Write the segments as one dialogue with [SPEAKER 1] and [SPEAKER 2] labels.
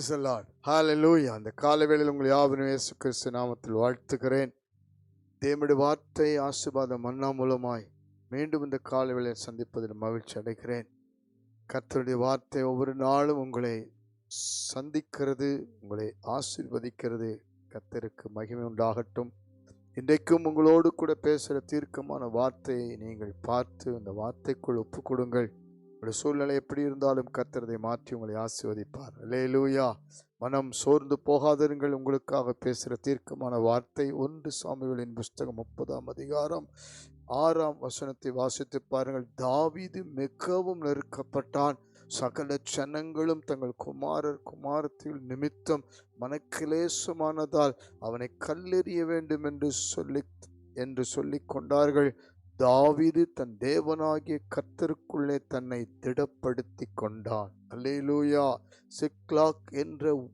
[SPEAKER 1] Praise allot ஹாலலூயா அந்த காலவேளையில் உங்களை யாவரும் இயேசு கிறிஸ்து நாமத்தில் வாழ்த்துகிறேன். தேவனுடைய வார்த்தை ஆசிர்வாதம் மன்னா மூலமாய் மீண்டும் இந்த காலவேளையில் சந்திப்பதில் மகிழ்ச்சி அடைகிறேன். கர்த்தருடைய வார்த்தை ஒவ்வொரு நாளும் உங்களை சந்திக்கிறது உங்களை ஆசீர்வதிக்கிறது. கர்த்தருக்கு மகிமை உண்டாகட்டும். இன்றைக்கும் உங்களோடு கூட பேசுகிற தீர்க்கமான வார்த்தையை நீங்கள் பார்த்து அந்த வார்த்தைக்குள் ஒப்புக்கொடுங்கள். உங்களுடைய சூழ்நிலை எப்படி இருந்தாலும் கத்திரதை மாற்றி உங்களை ஆசிர்வதிப்பார்களே லூயா மனம் சோர்ந்து போகாதிருங்கள். உங்களுக்காக பேசுகிற தீர்க்கமான வார்த்தை ஒன்று சாமிகளின் புஸ்தகம் முப்பதாம் அதிகாரம் ஆறாம் வசனத்தை வாசித்து பாருங்கள். தாவீது மிகவும் நெருக்கப்பட்டான். சகல ஜனங்களும் தங்கள் குமாரர் குமாரத்தில் நிமித்தம் மனக்கிலேசமானதால் அவனை கல்லெறிய வேண்டும் என்று சொல்லி என்று சொல்லிக் கொண்டார்கள் தாவீது தன் தேவனாகிய கர்த்தருக்குள்ளே தன்னை திடப்படுத்தி கொண்டான். அல்லேலூயா! சிக்லாக் என்ற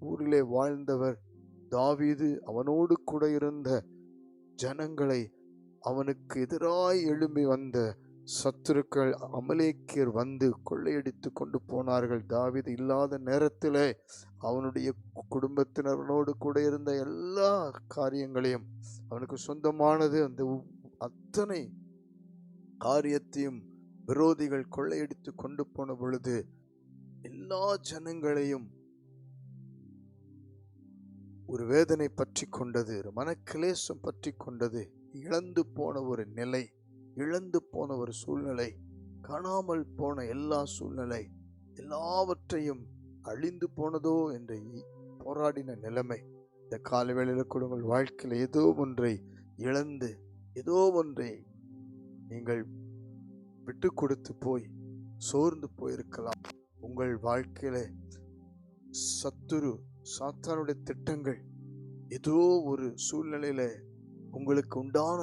[SPEAKER 1] ஊரிலே வாழ்ந்தவர் தாவிது அவனோடு கூட இருந்த ஜனங்களை அவனுக்கு எதிராய் எழும்பி வந்த சத்துருக்கள் அமலேக்கியர் வந்து கொள்ளையடித்து கொண்டு போனார்கள். தாவீது இல்லாத நேரத்திலே அவனுடைய குடும்பத்தினரோடு கூட இருந்த எல்லா காரியங்களையும் அவனுக்கு சொந்தமானது அந்த அத்தனை காரியத்தையும் விரோதிகள் கொள்ளையடித்து கொண்டு போன பொழுது எல்லா ஜனங்களையும் ஒரு வேதனை பற்றி கொண்டது ஒரு மனக்கிலேசம் பற்றி கொண்டது. இழந்து போன ஒரு நிலை இழந்து போன ஒரு சூழ்நிலை காணாமல் போன எல்லா சூழ்நிலை எல்லாவற்றையும் அழிந்து போனதோ என்று போராடின நிலைமை. இந்த காலவேளையில் கூட உங்கள் வாழ்க்கையில் ஏதோ ஒன்றை இழந்து ஏதோ ஒன்றை நீங்கள் விட்டு கொடுத்து போய் சோர்ந்து போயிருக்கலாம். உங்கள் வாழ்க்கையில சத்துரு சாத்தானுடைய திட்டங்கள் ஏதோ ஒரு சூழ்நிலையில உங்களுக்கு உண்டான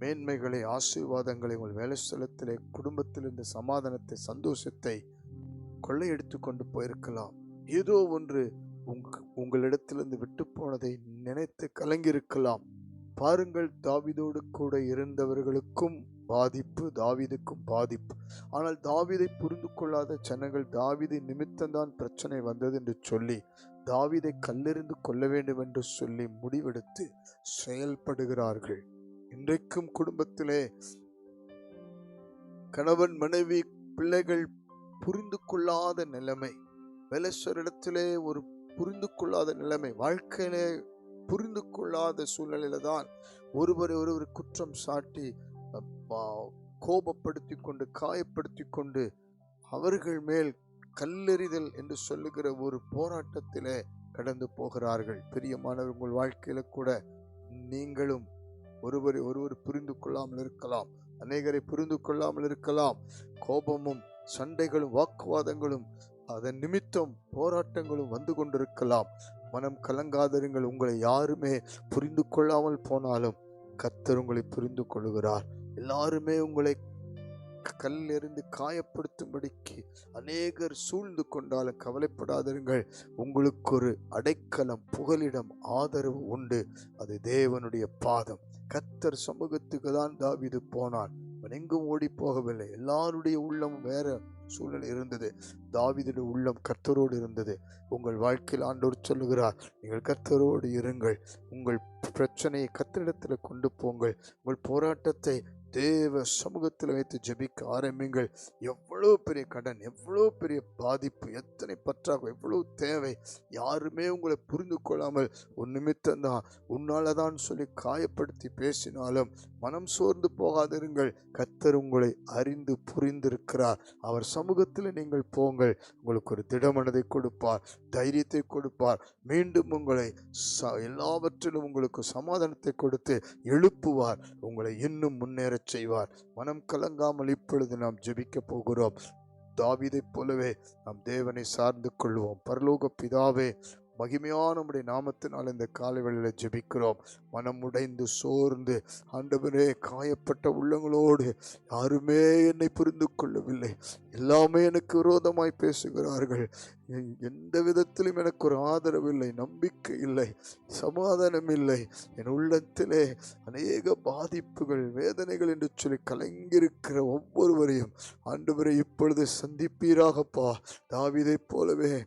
[SPEAKER 1] மேன்மைகளை ஆசீர்வாதங்களை உங்கள் வேலை ஸ்தலத்திலே குடும்பத்திலிருந்து சமாதானத்தை சந்தோஷத்தை கொள்ளையடித்து கொண்டு போயிருக்கலாம். ஏதோ ஒன்று உங் உங்களிடத்திலிருந்து விட்டு போனதை நினைத்து கலங்கியிருக்கலாம். பாருங்கள் தாவிதோடு கூட இருந்தவர்களுக்கும் பாதிப்பு தாவிதுக்கும் பாதிப்பு. ஆனால் தாவிதை புரிந்து கொள்ளாத ஜனங்கள் தாவிதை நிமித்தம்தான் பிரச்சனை வந்தது என்று சொல்லி தாவிதை கல்லெறிந்து கொள்ள வேண்டும் என்று சொல்லி முடிவெடுத்து செயல்படுகிறார்கள். இன்றைக்கும் குடும்பத்திலே கணவன் மனைவி பிள்ளைகள் புரிந்து கொள்ளாத நிலைமை வெலஸ்வரிடத்திலே ஒரு புரிந்து கொள்ளாத நிலைமை வாழ்க்கையிலே புரிந்து கொள்ளாத சூழ்நிலையில தான் ஒருவரை ஒருவர் குற்றம் சாட்டி கோபப்படுத்தி கொண்டு காயப்படுத்தி கொண்டு அவர்கள் மேல் கல்லெறிதல் என்று சொல்லுகிற ஒரு போராட்டத்திலே கடந்து போகிறார்கள். பிரியமானவர் உங்கள் வாழ்க்கையில கூட நீங்களும் ஒருவரை ஒருவர் புரிந்து கொள்ளாமல் இருக்கலாம். அநேகரை புரிந்து கொள்ளாமல் இருக்கலாம். கோபமும் சண்டைகளும் வாக்குவாதங்களும் அதன் நிமித்தம் போராட்டங்களும் வந்து கொண்டிருக்கலாம். மனம் கலங்காதருங்கள் உங்களை யாருமே புரிந்து கொள்ளாமல் போனாலும் கத்தர் உங்களை புரிந்து கொள்கிறார் எல்லாருமே உங்களை கல்லிருந்து கல்லெறிந்து காயப்படுத்தும்படிக்கு அநேகர் சூழ்ந்து கொண்டாலும் கவலைப்படாதிருங்கள். உங்களுக்கு ஒரு அடைக்கலம் புகலிடம் ஆதரவு உண்டு. அது தேவனுடைய பாதம். கத்தர் சமூகத்துக்கு தான் தாவிது போனான். அவன் எங்கும் ஓடி போகவில்லை எல்லாருடைய உள்ளமும் வேற சூழல் இருந்தது. தாவீதுடைய உள்ளம் கர்த்தரோடு இருந்தது. உங்கள் வாழ்க்கையில் ஆண்டோர் சொல்லுகிறார் நீங்கள் கர்த்தரோடு இருங்கள். உங்கள் பிரச்சனையை கர்த்தரிடத்தில் கொண்டு போங்கள். உங்கள் போராட்டத்தை தேவ சமூகத்தில் வைத்து ஜெபிக்க ஆரம்பிங்கள் எவ்வளோ பெரிய கடன் எவ்வளோ பெரிய பாதிப்பு எத்தனை பற்றாக்குறை எவ்வளோ தேவை யாருமே உங்களை புரிந்து கொள்ளாமல் உன் நிமித்தம்தான். உன்னால தான் சொல்லி காயப்படுத்தி பேசினாலும் மனம் சோர்ந்து போகாதிருங்கள். கத்தர் உங்களை அறிந்து புரிந்திருக்கிறார். அவர் சமூகத்தில் நீங்கள் போங்கள். உங்களுக்கு ஒரு திடமனதை கொடுப்பார் தைரியத்தை கொடுப்பார். மீண்டும் உங்களை ச- எல்லாவற்றிலும் உங்களுக்கு சமாதானத்தை கொடுத்து எழுப்புவார். உங்களை இன்னும் முன்னேற வரச் செய்வார். மனம் கலங்காமல் இப்பொழுது நாம் ஜெபிக்கப் போகிறோம். தாவிதைப் போலவே நாம் தேவனை சார்ந்து கொள்வோம். பரலோக பிதாவே மகிமையான உம்முடைய நாமத்தினால் இந்த காலைகளில் ஜெபிக்கிறோம். மனம் உடைந்து சோர்ந்து ஆண்டவரே காயப்பட்ட உள்ளங்களோடு யாருமே என்னை புரிந்து கொள்ளவில்லை. எல்லாமே எனக்கு விரோதமாய் பேசுகிறார்கள். எந்த விதத்திலும் எனக்கு ஒரு ஆதரவு இல்லை நம்பிக்கை இல்லை சமாதானம் இல்லை. என் உள்ளத்திலே அநேக பாதிப்புகள் வேதனைகள் என்று சொல்லி கலங்கியிருக்கிற ஒவ்வொருவரையும் ஆண்டவரை இப்பொழுது சந்திப்பீராகப்பா. தாவிதைப் போலவே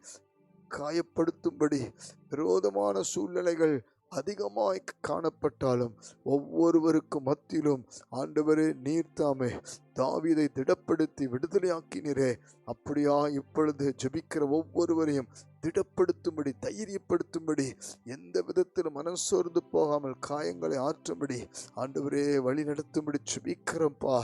[SPEAKER 1] காயப்படுத்தும்படி விரோதமான சூழ்நிலைகள் அதிகமாய் காணப்பட்டாலும் ஒவ்வொருவருக்கும் மத்தியிலும் ஆண்டவரே நீர்த்தாமே தாவிதை திடப்படுத்தி விடுதலையாக்கினீரே. அப்படியா இப்பொழுது ஜபிக்கிற ஒவ்வொருவரையும் திடப்படுத்தும்படி தைரியப்படுத்தும்படி எந்த விதத்திலும் மனம் சோர்ந்து போகாமல் காயங்களை ஆற்றும்படி ஆண்டவரே வழி நடத்தும்படி ஜெபிக்கிறோம்ப்பா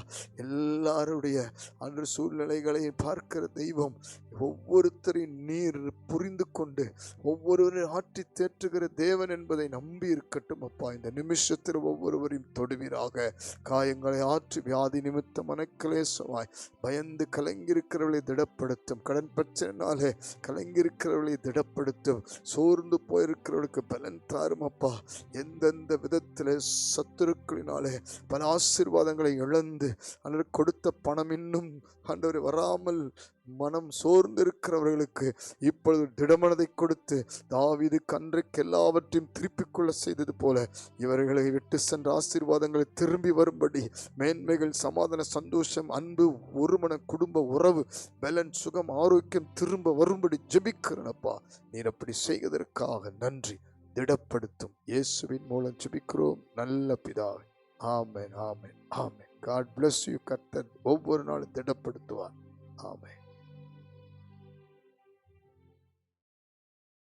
[SPEAKER 1] எல்லாருடைய அன்று சூழ்நிலைகளை பார்க்கிற தெய்வம் ஒவ்வொருத்தரையும் நீர் புரிந்து கொண்டு ஒவ்வொருவரையும் ஆற்றி தேற்றுகிற தேவன் என்பதை நம்பி இருக்கட்டும் அப்பா. இந்த நிமிஷத்தில் ஒவ்வொருவரையும் தொடுவீராக. காயங்களை ஆற்றி வியாதி நிமித்த மனக்கிளேசமாய் பயந்து கலங்கியிருக்கிறவர்களை திடப்படுத்தும். கடன் பிரச்சனைனாலே கலங்கியிருக்கிறவர்களை திடப்படுத்தும். சோர்ந்து போயிருக்கிறவர்களுக்கு பலன் தாரும் அப்பா. எந்தெந்த விதத்தில் சத்துருக்களினாலே பல ஆசீர்வாதங்களை இழந்து அல்லது கொடுத்த பணம் இன்னும் அன்றவர் வராமல் மனம் சோர்ந்திருக்கிறவர்களுக்கு இப்பொழுது திடமனதை கொடுத்து தாவிது கன்றுக்கு எல்லாவற்றையும் திருப்பிக் கொள்ள செய்தது போல இவர்களை விட்டு சென்ற ஆசீர்வாதங்களை திரும்பி வரும்படி மேன்மைகள் சமாதான சந்தோஷம் அன்பு ஒருமன குடும்ப உறவு பலன் சுகம் ஆரோக்கியம் திரும்ப வரும்படி அப்பா நீர் அப்படி செய்வதற்காக நன்றி. திடப்படுத்தும் இயேசுவின் மூலம் ஜெபிக்கிறோம். நல்ல பிதாவை. ஆமேன் ஆமேன் ஆமேன். காட் பிளஸ் யூ கர்த்தர். ஒவ்வொரு நாளும் திடப்படுத்துவார். ஆமேன்.